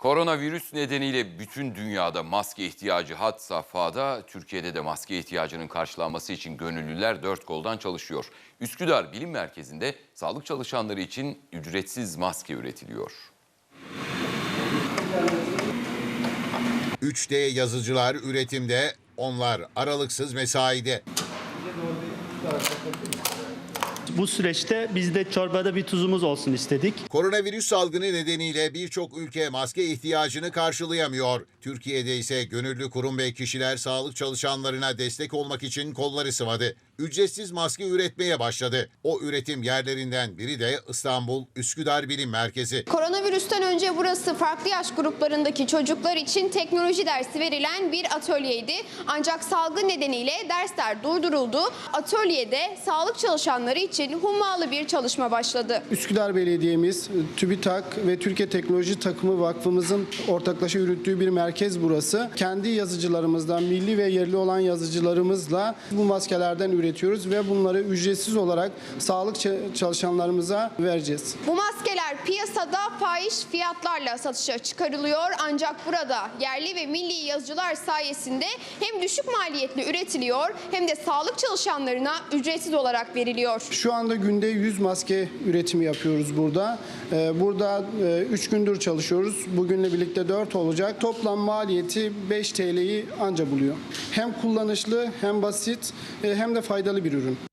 Koronavirüs nedeniyle bütün dünyada maske ihtiyacı had safhada, Türkiye'de de maske ihtiyacının karşılanması için gönüllüler dört koldan çalışıyor. Üsküdar Bilim Merkezi'nde sağlık çalışanları için ücretsiz maske üretiliyor. 3D yazıcılar üretimde, onlar aralıksız mesaide. Bu süreçte biz de çorbada bir tuzumuz olsun istedik. Koronavirüs salgını nedeniyle birçok ülke maske ihtiyacını karşılayamıyor. Türkiye'de ise gönüllü kurum ve kişiler sağlık çalışanlarına destek olmak için kolları sıvadı. Ücretsiz maske üretmeye başladı. O üretim yerlerinden biri de İstanbul Üsküdar Bilim Merkezi. Koronavirüsten önce burası farklı yaş gruplarındaki çocuklar için teknoloji dersi verilen bir atölyeydi. Ancak salgın nedeniyle dersler durduruldu. Atölyede sağlık çalışanları için hummalı bir çalışma başladı. Üsküdar Belediye'miz, TÜBİTAK ve Türkiye Teknoloji Takımı Vakfımızın ortaklaşa yürüttüğü bir merkez burası. Kendi yazıcılarımızdan, milli ve yerli olan yazıcılarımızla bu maskelerden üretiyoruz ve bunları ücretsiz olarak sağlık çalışanlarımıza vereceğiz. Bu maskeler piyasada fahiş fiyatlarla satışa çıkarılıyor. Ancak burada yerli ve milli yazıcılar sayesinde hem düşük maliyetli üretiliyor hem de sağlık çalışanlarına ücretsiz olarak veriliyor. Şu anda günde 100 maske üretimi yapıyoruz burada. Ee, Burada 3 gündür çalışıyoruz. Bugünle birlikte 4 olacak. Toplam maliyeti 5 TL'yi anca buluyor. Hem kullanışlı hem basit e, hem de faydalı bir ürün.